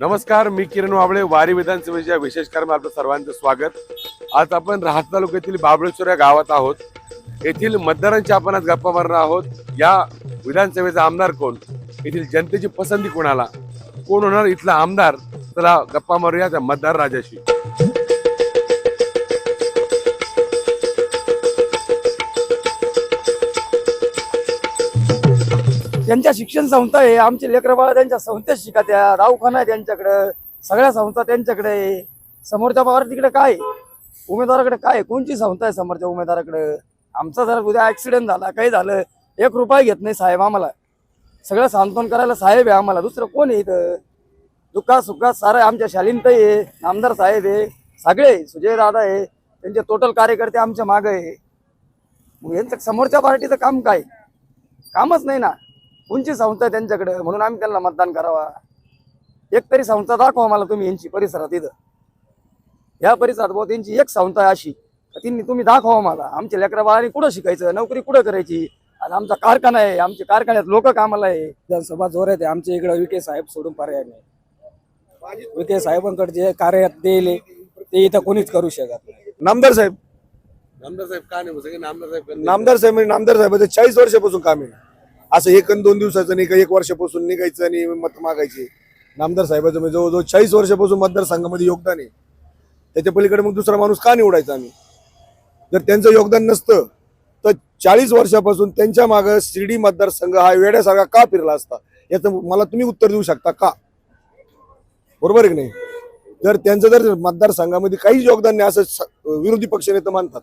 नमस्कार मी किरण वाबळे वारी विधानसभेच्या विशेष कार्यक्रमात आपलं सर्वांचं स्वागत. आज आपण राहत तालुक्यातील बाबळेश्वर या गावात आहोत. येथील मतदारांच्या आपण आज गप्पा मारणार आहोत. या विधानसभेचा आमदार कोण? येथील जनतेची पसंती कोणाला? कोण होणार? इथला आमदार? चला गप्पा मारूया त्या मतदार राजाशी. त्यांच्या शिक्षण संस्था आहे. आमचे लेकरं बाळ त्यांच्या संस्थेत शिकत्या दवाखाना आहे त्यांच्याकडं. सगळ्या संस्था त्यांच्याकडे आहे. समोरच्या बाबा तिकडे काय उमेदवाराकडे काय कोणची संस्था आहे समोरच्या उमेदवाराकडे? आमचा जर उद्या ऍक्सिडेंट झाला काही झालं एक रुपया घेत नाही साहेब आम्हाला. सगळं सांत्वन करायला साहेब आहे आम्हाला. दुसरं कोण आहे इथं? दुःखात सुखात सारं आमच्या शालीनताई आहे. आमदार साहेब आहे. सगळे सुजय दादा आहे. त्यांचे टोटल कार्यकर्ते आमच्या मागं आहे. मग यांचं समोरच्या पार्टीचं काम काय? कामच नाही ना. कोणची संस्था आहे त्यांच्याकडे? म्हणून आम्ही त्यांना मतदान करावा. एक तरी संस्था दाखवा मला तुम्ही यांची परिसरात इथं. या परिसरात भाऊ त्यांची एक संस्था आहे अशी. का त्यांनी तुम्ही दाखवा मला. आमच्या लेकरा बाळांनी कुठं शिकायचं? नोकरी कुठं करायची? आणि आमचा कारखाना आहे. आमच्या कारखान्यात लोक कामाला आहे. विधानसभा जोरात आहे आमच्या इकडे विखे साहेब सोडून पर्याय नाही. विखे साहेबांकडे जे कार्य दिले ते इथं कोणीच करू शकत नाही. नामदार साहेब. नामदार साहेब का नाही? नामदार साहेब नामदार साहेब म्हणजे नामदार साहेबाचं चाळीस वर्षापासून काम आहे. असं एक दोन दिवसाचं नाही का एक वर्षापासून निघायचं आणि मत मागायचे. नामदार साहेबाचं म्हणजे जवळजवळ चाळीस वर्षापासून मतदारसंघामध्ये योगदान आहे. त्याच्या पलीकडे मग दुसरा माणूस का निवडायचा आम्ही? जर त्यांचं योगदान नसतं तर चाळीस वर्षापासून त्यांच्या मागं शिर्डी मतदारसंघ हा वेड्यासारखा का फिरला असता? याचं मला तुम्ही उत्तर देऊ शकता का? बरोबर आहे की नाही? जर त्यांचं जर मतदारसंघामध्ये काहीच योगदान नाही असं विरोधी पक्षनेते मानतात.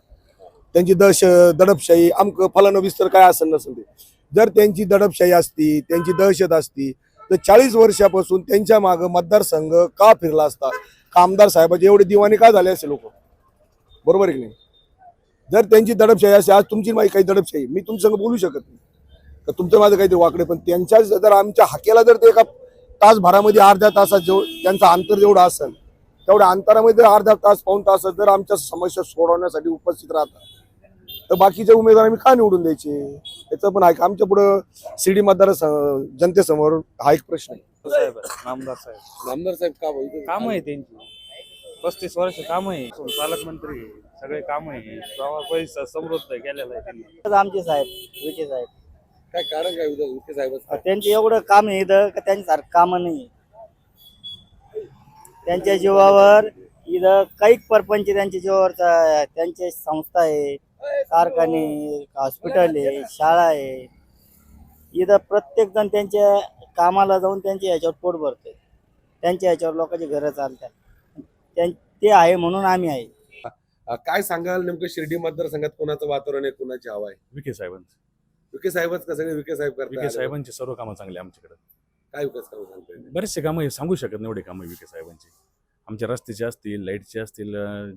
त्यांची दश दडपशाही अमक फलानं विस्तर काय असं नसेल ते. जर त्यांची दडपशाही असती त्यांची दहशत असती तर चाळीस वर्षापासून त्यांच्या मागं मतदारसंघ का फिरला असता? कामदार साहेबाचे एवढे दिवाणी का झाले असे लोक? बरोबर आहे की नाही? जर त्यांची दडपशाही असते आज तुमची माझी काही दडपशाही मी तुमच्या बोलू शकत नाही. तर तुमचं माझं काहीतरी वाकडे पण त्यांच्या जर आमच्या हाकेला जर ते एका तासभरामध्ये अर्ध्या तासात जेव त्यांचं अंतर जेवढं असेल तेवढ्या अंतरामध्ये जर अर्धा तास पाऊन तास जर आमच्या समस्या सोडवण्यासाठी उपस्थित राहतात तर बाकीचे उमेदवार आम्ही का निवडून द्यायचे? याचं पण आहे आमच्या पुढं शिर्डी मतदार जनतेसमोर हा एक प्रश्न आहे. साहेब नामदार साहेब. नामदार साहेब का बोलतो काम आहे त्यांची. पस्तीस वर्ष काम आहे. पालकमंत्री आहे. सगळे काम आहे. गावा पैसा समृद्ध केलेला आहे त्यांनी. आमचे साहेब विखे साहेब. काय कारण काय विखे साहेब त्यांचे एवढं काम आहे इथं का त्यांच्यासारखं काम नाही. त्यांच्या जीवावर इथं काही परपंच त्यांच्या जीवावर त्यांचे संस्था आहे. कारखाने हॉस्पिटल आहे शाळा आहे. इथं प्रत्येक जण त्यांच्या कामाला जाऊन त्यांच्या ह्याच्यावर पोट भरते त्यांच्या ह्याच्यावर लोकांची घरं चालतात. त्यां- ते आहे म्हणून आम्ही आहे. अ, काय सांगाल नेमकं शिर्डी मतदारसंघात कोणाचं वातावरण आहे कोणाची हवा आहे? विखे साहेबांचे. विखे साहेबच का सगळे विखे साहेब विखे करतात साहेबांची सर्व कामं चांगली आमच्याकडे. काय विकास काम सांगताय बरेचसे कामं हे सांगू शकत नाही एवढे कामं विखे साहेबांची. आमच्या रस्त्याचे असतील लाईटचे असतील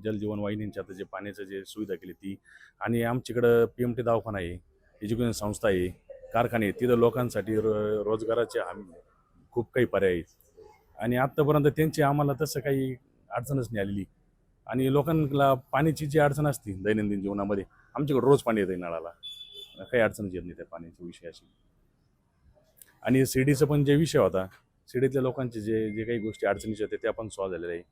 जलजीवन वाहिनींच्या आता जे पाण्याचं जे सुविधा केली ती आणि आमच्याकडं पी एम टी दवाखाना आहे एज्युकेशन संस्था आहे कारखाने आहेत तिथं लोकांसाठी रो- रोजगाराचे हमी खूप काही पर्याय आहेत. आणि आत्तापर्यंत त्यांची आम्हाला तसं काही अडचणच नाही आलेली. आणि लोकांना पाण्याची जी अडचण असते दैनंदिन जीवनामध्ये आमच्याकडे रोज पाणी येतं नळाला. काही अडचणच येत नाही त्या पाण्याच्या विषयाशी. आणि शिर्डीचा पण जे विषय होता शिर्डीतल्या लोकांचे जे जे काही गोष्टी अडचणीच्या होत्या त्या पण सॉल्व्ह झालेल्या आहे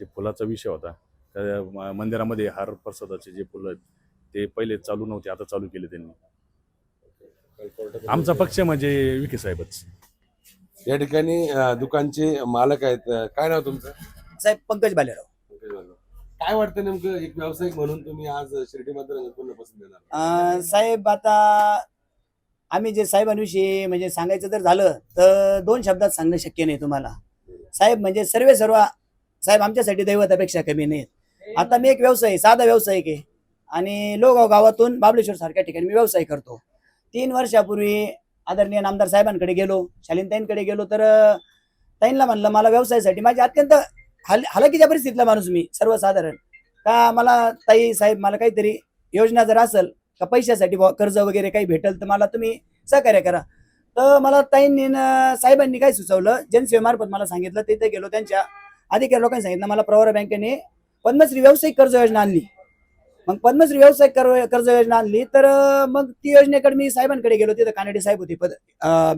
जे फुलाचा विषय होता त्या म- मंदिरामध्ये हार प्रसादाचे जे फुलं आहेत, ते पहिले चालू नव्हते आता चालू केले त्यांनी. आमचा पक्ष म्हणजे विखे साहेबच. या ठिकाणी दुकानचे मालक आहेत. काय नाव तुमचं? साहेब पंकज भालेराव काय वाटतं नेमकं एक व्यावसायिक म्हणून तुम्ही आज शिर्डी मतदार साहेब आता आम्ही जे साहेबांविषयी म्हणजे सांगायचं जर झालं तर दोन शब्दात सांगणं शक्य नाही तुम्हाला. साहेब म्हणजे सर्व सर्व साहेब आमच्यासाठी दैवतापेक्षा कमी नाहीत. आता मी एक व्यवसाय साधा व्यावसायिक आहे. आणि लोगाव गावातून बाबलेश्वर सारख्या ठिकाणी मी व्यवसाय करतो. तीन वर्षापूर्वी आदरणीय नामदार साहेबांकडे गेलो शालीनताईंकडे गेलो तर ताईंना म्हणलं मला व्यवसायासाठी माझी अत्यंत हल हलाकीच्या परिस्थितीतला माणूस मी सर्वसाधारण. का मला ताई साहेब मला काहीतरी योजना जर असेल का पैशासाठी कर्ज वगैरे काही भेटल तर मला तुम्ही सहकार्य करा. तर मला ताईंनी साहेबांनी काय सुचवलं? जनसेवेमार्फत मला सांगितलं तिथे गेलो त्यांच्या अधिकारी लोकांनी सांगितलं मला प्रवरा बँकेने पद्मश्री व्यावसायिक कर्ज योजना आणली. मग पद्मश्री व्यावसायिक कर्ज योजना आणली तर मग ती योजनेकडे मी साहेबांकडे गेलो तिथं कानडे साहेब होते पद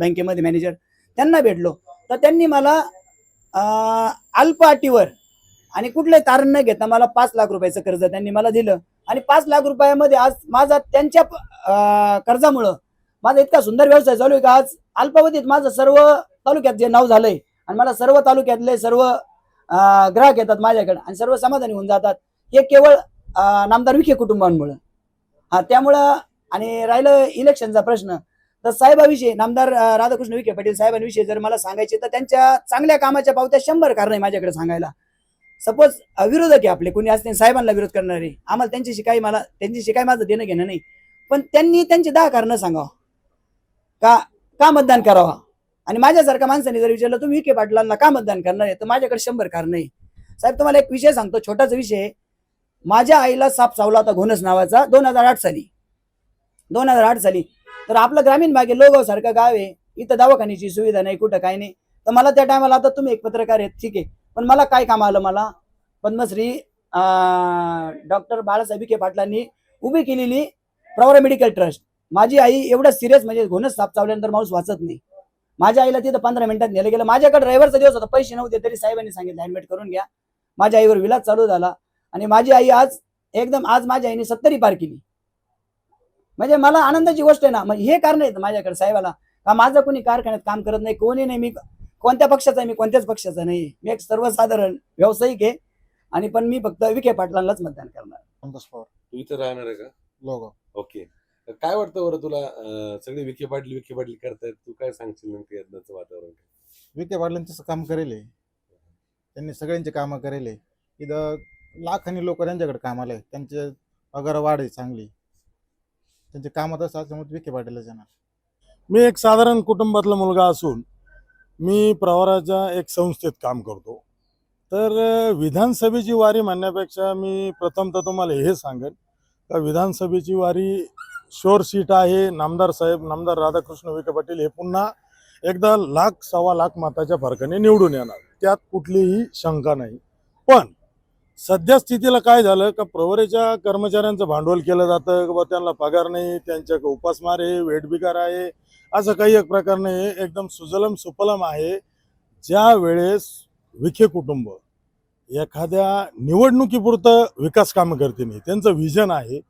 बँकेमध्ये मॅनेजर. त्यांना भेटलो. तर त्यांनी मला अल्प अटीवर आणि कुठलंही तारण न घेता मला पाच लाख रुपयाचं कर्ज त्यांनी मला दिलं. आणि पाच लाख रुपयामध्ये आज माझा त्यांच्या अं, कर्जामुळं माझा इतका सुंदर व्यवसाय चालू आहे का आज अल्पावधीत माझं सर्व तालुक्यात जे नाव झालंय आणि मला सर्व तालुक्यातले सर्व ग्राहक येतात माझ्याकडे आणि सर्व समाधानी होऊन जातात. हे केवळ नामदार विखे कुटुंबांमुळं. हा त्यामुळं आणि राहिलं इलेक्शनचा प्रश्न. तर साहेबाविषयी नामदार राधाकृष्ण विखे पाटील साहेबांविषयी जर मला सांगायचे तर त्यांच्या चांगल्या कामाच्या पावत्या शंभर कारण आहे माझ्याकडे सांगायला. सपोज विरोधक आहे आपले कोणी असते साहेबांना विरोध करणारे. आम्हाला त्यांच्याशी काही मला त्यांच्याशी काही माझं देणं घेणं नाही. पण त्यांनी त्यांची दहा कारणं सांगावं. का का मतदान करावा? आणि माझ्यासारख्या माणसाने जर विचारलं तुम्ही विखे पाटलांना का मतदान करणार आहे? तर माझ्याकडे शंभर कारण आहे साहेब तुम्हाला एक विषय सांगतो छोटाच विषय माझ्या आईला साप चावला होता घोनस नावाचा दोन हजार आठ साली. दोन हजार आठ साली. तर आपलं ग्रामीण भागे लोगाव सारखं गाव आहे. इथं दवाखान्याची सुविधा नाही कुठं काय नाही. तर मला त्या टायमाला आता तुम्ही एक पत्रकार आहेत ठीक आहे. पण मला काय काम आलं मला? पद्मश्री डॉक्टर बाळासाहेब विखे पाटलांनी उभी केलेली प्रवरा मेडिकल ट्रस्ट. माझी आई एवढं सिरियस म्हणजे घोणच साप चावल्यानंतर माणूस वाचत नाही. माझ्या आईला तिथं पंधरा मिनिटात नेलं गेलं. माझ्याकडे ड्रायव्हरचा दिवस होता. पैसे नव्हते तरी साहेबांनी सांगितलं ऍडमिट करून घ्या. माझ्या आईवर विलास चालू झाला. आणि माझी आई आज एकदम आज माझ्या आईने सत्तरी पार केली. म्हणजे मला आनंदाची गोष्ट आहे ना. म्हणजे हे कारण आहेत माझ्याकडे साहेबाला. का माझं कोणी कारखान्यात काम करत नाही कोणी नाही. मी कोणत्या पक्षाचा आहे मी कोणत्याच पक्षाचा नाही. मी एक सर्वसाधारण व्यावसायिक आहे. आणि पण मी फक्त विखे पाटलांनाच मतदान करणार. पवार. तू इथं राहणार आहे का? लोगाव ओके. तर काय वाटतं बरं तुला अं, सगळे विखे पाटील विखे पाटील करतायत? तू काय सांगशील नेमकं वातावरण? विखे पाटलांनी तसं काम करेल. त्यांनी सगळ्यांचे कामं करेल. इथं लाखांनी लोक त्यांच्याकडे कामाला आहे त्यांचे पगार वाढ आहे चांगली. त्यांचे कामात असं असल्यामुळे विखे पाटीलच येणार. मी एक साधारण कुटुंबातला मुलगा असून मी प्रवाराच्या एक संस्थेत काम करतो. तर विधानसभेची वारी म्हणण्यापेक्षा मी प्रथमतः तुम्हाला हे सांगेन का विधानसभेची वारी शोर सीट आहे नामदार साहेब नामदार राधाकृष्ण विखे पाटील हे पुन्हा एकदा लाख सव्वा लाख मताच्या फरकाने निवडून येणार. त्यात कुठलीही शंका नाही. पण सध्या स्थितीला काय झालं का प्रवरेच्या कर्मचाऱ्यांचं भांडवल केलं जातं की बा त्यांना पगार नाही त्यांच्या उपासमार आहे वेटबिकार आहे असं काही एक प्रकार नाही एकदम सुजलम सुफलम आहे. ज्या वेळेस विखे कुटुंब एखाद्या निवडणुकीपुरतं विकास कामं करते नाही त्यांचं व्हिजन आहे.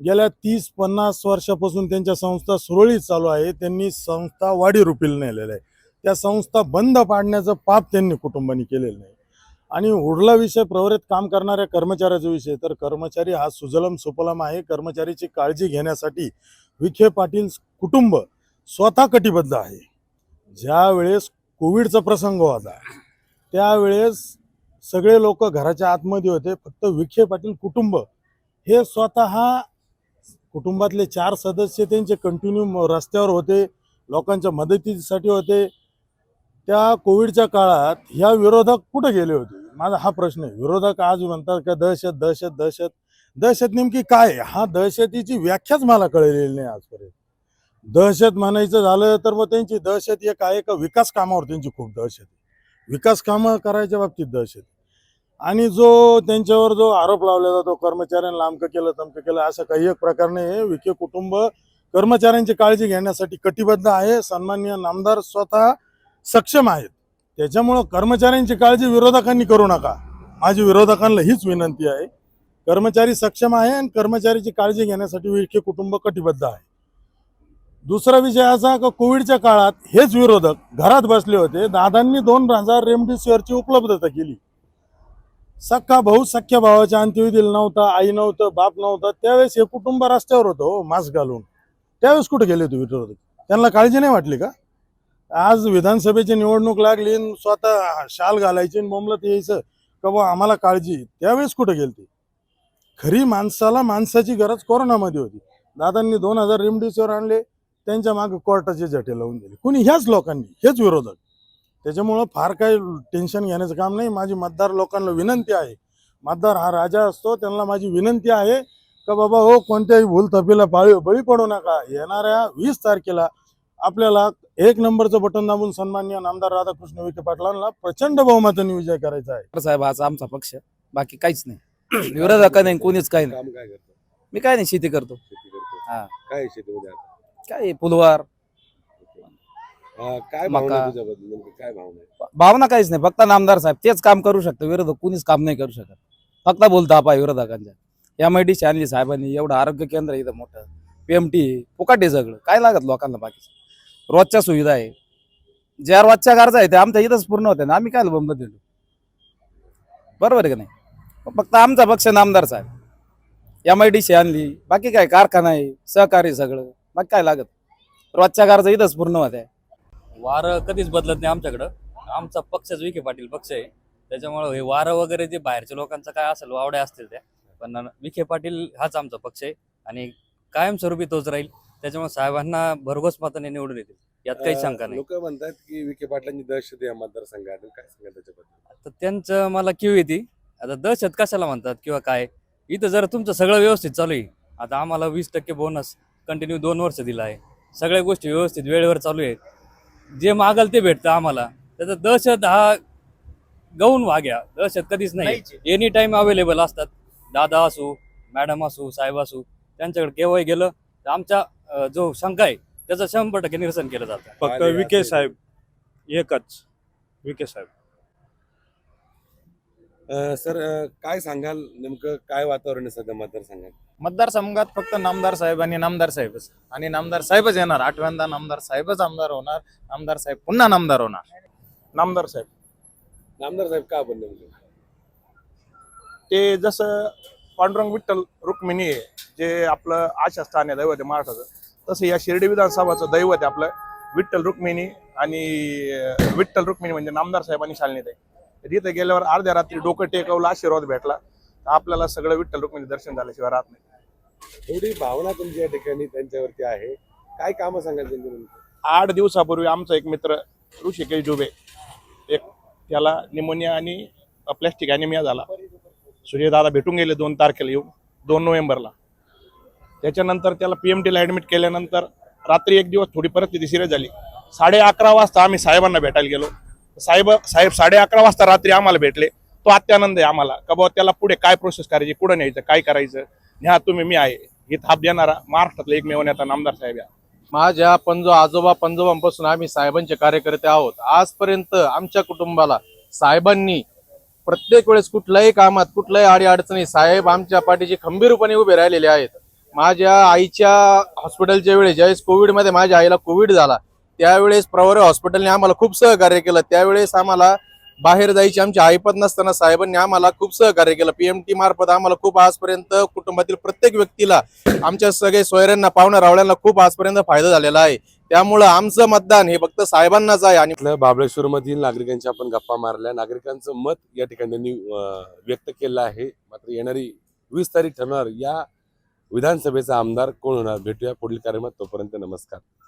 गेल्या तीस पन्नास वर्षापासून त्यांच्या संस्था सुरळीत चालू आहे त्यांनी संस्था वाढी रुपील नेलेल्या आहे. त्या संस्था बंद पाडण्याचं पाप त्यांनी कुटुंबाने केलेलं नाही. आणि उरला विषय प्रवरेत काम करणाऱ्या कर्मचाऱ्याचा विषय. तर कर्मचारी हा सुजलम सुफलम आहे. कर्मचारीची काळजी घेण्यासाठी विखे पाटील कुटुंब स्वतः कटिबद्ध आहे. ज्या वेळेस कोविडचा प्रसंग होता त्यावेळेस सगळे लोक घराच्या आतमध्ये होते. फक्त विखे पाटील कुटुंब हे स्वतः कुटुंबातले चार सदस्य त्यांचे कंटिन्यू रस्त्यावर होते लोकांच्या मदतीसाठी होते. त्या कोविडच्या काळात ह्या विरोधक कुठे गेले होते? माझा हा प्रश्न आहे. विरोधक आज म्हणतात का दहशत दहशत दहशत? दहशत नेमकी काय आहे? हा दहशतीची व्याख्याच मला कळलेली नाही आजपर्यंत. दहशत म्हणायचं झालं तर मग त्यांची दहशत एक आहे का? विकास कामावर त्यांची खूप दहशत विकास कामं करायच्या बाबतीत दहशत आणि जो त्यांच्यावर जो आरोप लावला जातो कर्मचाऱ्यांना अमकं केलं तमकं केलं असं काही एक प्रकार नाही विखे कुटुंब कर्मचाऱ्यांची काळजी घेण्यासाठी कटिबद्ध आहे. सन्माननीय नामदार स्वतः सक्षम आहेत. त्याच्यामुळं कर्मचाऱ्यांची काळजी विरोधकांनी करू नका. माझी विरोधकांना हीच विनंती आहे. कर्मचारी सक्षम आहे आणि कर्मचारीची काळजी घेण्यासाठी विखे कुटुंब कटिबद्ध आहे. दुसरा विषय असा का कोविडच्या काळात हेच विरोधक घरात बसले होते. दादांनी दोन हजार रेमडेसिवीरची उपलब्धता केली. सख्खा भाऊ सख्ख्या भावाच्या अंत्यविधीला नव्हता आई नव्हतं बाप नव्हता. त्यावेळेस हे कुटुंब रस्त्यावर होतं हो मास्क घालून. त्यावेळेस कुठे गेले होते विरोधक? त्यांना काळजी नाही वाटली का? आज विधानसभेची निवडणूक लागली स्वतः शाल घालायची आणि बोंबलत यायचं का बा आम्हाला काळजी. त्यावेळेस कुठे गेलते? खरी माणसाला माणसाची गरज कोरोनामध्ये होती. दादांनी दोन हजार रेमडेसिवीर आणले त्यांच्या मागे कोर्टाचे झटे लावून दिले. कुणी ह्याच लोकांनी हेच विरोधक. त्याच्यामुळं फार काही टेन्शन घेण्याचं काम नाही. माझी मतदार लोकांना विनंती आहे. मतदार हा राजा असतो त्यांना माझी विनंती आहे का बाबा हो कोणत्याही भूल थपीला पाळी बळी पडू नका. येणाऱ्या वीस तारखेला आपल्याला एक नंबरचं बटन दाबून सन्मान्य नामदार राधाकृष्ण विखे पाटलांना प्रचंड बहुमताने विजय करायचा आहे. साहेब हाच आमचा पक्ष बाकी काहीच नाही. विरोधक नाही कोणीच काही नाही. काम काय करतो? मी काय नाही शेती करतो. शेती करतो. हा. काय शेतीमध्ये आता? काय फुलवार. अं, काय भावना मका. आहे तुझ्याबद्दल? नेमकं काय भावना आहे? भावना काहीच नाही. फक्त नामदार साहेब तेच काम करू शकतं. विरोधक कुणीच काम नाही करू शकत. फक्त बोलता आपा विरोधकांच्या. एम आय डी आणली साहेबांनी एवढं आरोग्य केंद्र आहे इथं मोठं. पीएमटी फुकाट सगळं. काय लागत लोकांना बाकीचं रोजच्या सुविधा आहे. ज्या रोजच्या गरजा आहे त्या आमच्या इथंच पूर्ण होत्या. ना आम्ही काय बंबत दिलो बरोबर आहे का नाही? फक्त आमचा पक्ष नामदार साहेब. एम आय डी सी आणली. बाकी काय कारखाना आहे सहकारी सगळं. बाकी काय लागत? रोजच्या गरजा इथंच पूर्ण होत्या. वारं कधीच बदलत नाही आमच्याकडं. आमचा पक्षच विखे पाटील पक्ष आहे. त्याच्यामुळं हे वारं वगैरे जे बाहेरच्या लोकांचं काय असेल वावड्या असतील त्या. पण विखे पाटील हाच आमचा पक्ष आहे. आणि कायमस्वरूपी तोच राहील. त्याच्यामुळे साहेबांना भरघोस मताने निवडून येतील. यात काही शंका नाही. लोक म्हणतात की विखे पाटलांची दहशत या मतदारसंघात. काय सांगा त्याच्याबद्दल? तर त्यांचं मला क्यू येते. आता दहशत कशाला म्हणतात किंवा काय? इथं जर तुमचं सगळं व्यवस्थित चालू आहे. आता आम्हाला वीस टक्के बोनस कंटिन्यू दोन वर्ष दिला आहे. सगळ्या गोष्टी व्यवस्थित वेळेवर चालू आहेत. जे मागल ते भेटतं आम्हाला. त्याचा दहशत हा गौण वाग्या. दहशत कधीच नाही. एनी टाइम अवेलेबल असतात. दादा असू मॅडम असू साहेब असू त्यांच्याकडे केव्हाही गेलं तर आमच्या अं, जो शंका आहे त्याचं शंभर टक्के निरसन केलं जातं. फक्त आले विखे असेल. साहेब एकच. विखे साहेब. अं, सर अं, काय सांगाल? नेमकं काय वातावरण आहे सध्या मतदारसंघात? मतदारसंघात फक्त नामदार साहेब आणि नामदार साहेबच. आणि नामदार साहेबच येणार. आठव्यांदा नामदार साहेबच आमदार होणार. नामदार साहेब पुन्हा नामदार होणार. नामदार साहेब. नामदार साहेब का आपण नेमकं ते जसं पांडुरंग विठ्ठल रुक्मिणी आहे जे आपलं आशास्थान आहे दैवत आहे महाराष्ट्राचं तसं या शिर्डी विधानसभाचं दैवत आहे आपलं विठ्ठल रुक्मिणी आणि विठ्ठल रुक्मिणी म्हणजे नामदार साहेबांनी शालनीत आहे. तर तिथे गेल्यावर अर्ध्या रात्री डोकं टेकवलं आशीर्वाद भेटला. तर आपल्याला सगळं विठ्ठल रुक्मिणी दर्शन झाल्याशिवाय राहत नाही. एवढी भावना तुमची या ठिकाणी त्यांच्यावरती आहे. काय कामं सांगाल? आठ दिवसापूर्वी आमचा एक मित्र ऋषिकेश डुबे एक त्याला निमोनिया आणि प्लॅस्टिक ॲनिमिया झाला. सूर्यदादा भेटून गेले दोन तारखेला येऊन दोन नोव्हेंबरला. त्याच्यानंतर त्याला पी एम टीला ॲडमिट केल्यानंतर रात्री एक दिवस थोडी परिस्थिती सिरियस झाली. साडे अकरा वाजता आम्ही साहेबांना भेटायला गेलो. साहेब साहेब साडे अकरा वाजता रात्री आम्हाला भेटले. तो अत्यानंद आहे आम्हाला. का बाबा त्याला पुढे काय प्रोसेस करायची पुढे न्यायचं काय करायचं? न्या तुम्ही मी आहे. ही थाप देणारा महाराष्ट्रातला एकमेव नेता नामदार साहेब या. माझ्या पंजो आजोबा पंजोबांपासून आम्ही साहेबांचे कार्यकर्ते आहोत. आजपर्यंत आमच्या कुटुंबाला साहेबांनी प्रत्येक वेळेस कुठल्याही कामात कुठल्याही आडी अडचणी साहेब आमच्या पाठीशी खंबीरपणे उभे राहिलेले आहेत. माझ्या आईच्या हॉस्पिटलच्या वेळेस ज्यावेळेस कोविडमध्ये माझ्या आईला कोविड झाला त्यावेळेस प्रवरे हॉस्पिटलने आम्हाला खूप सहकार्य केलं. त्यावेळेस आम्हाला बाहेर जायची आमची आईपत नसताना साहेबांनी आम्हाला खूप सहकार्य केलं. पीएमटी मार्फत आम्हाला खूप आजपर्यंत कुटुंबातील प्रत्येक व्यक्तीला आमच्या सगळे सोयऱ्यांना पाहुण्या रावळ्यांना खूप आजपर्यंत फायदा झालेला आहे. त्यामुळं आमचं मतदान हे फक्त साहेबांनाच आहे आणि बाबळेश्वर महाबळेश्वर मधील नागरिकांच्या आपण गप्पा मारल्या. नागरिकांचं मत या ठिकाणी व्यक्त केलं आहे. मात्र येणारी वीस तारीख ठरणार या विधानसभेचा आमदार कोण होणार? भेटूया पुढील कार्यक्रमात. तोपर्यंत नमस्कार.